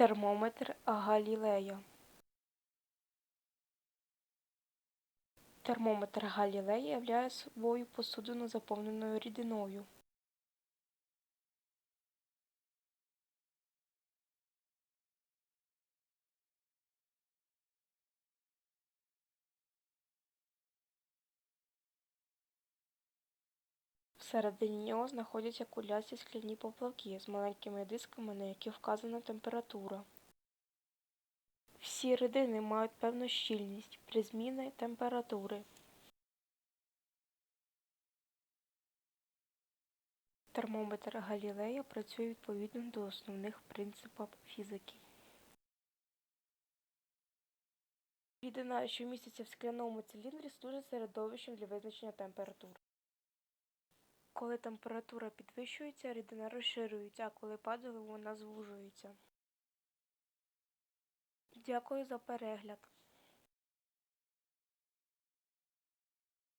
Термометр Галілея. Термометр Галілея являє собою посудину заповненою рідиною. Всередині нього знаходяться кулясті скляні поплавки з маленькими дисками, на яких вказана температура. Всі рідини мають певну щільність при зміні температури. Термометр Галілея працює відповідно до основних принципів фізики. Рідина, що міститься в скляному циліндрі, служить середовищем для визначення температури. Коли температура підвищується, рідина розширюється, а коли падає, вона звужується. Дякую за перегляд.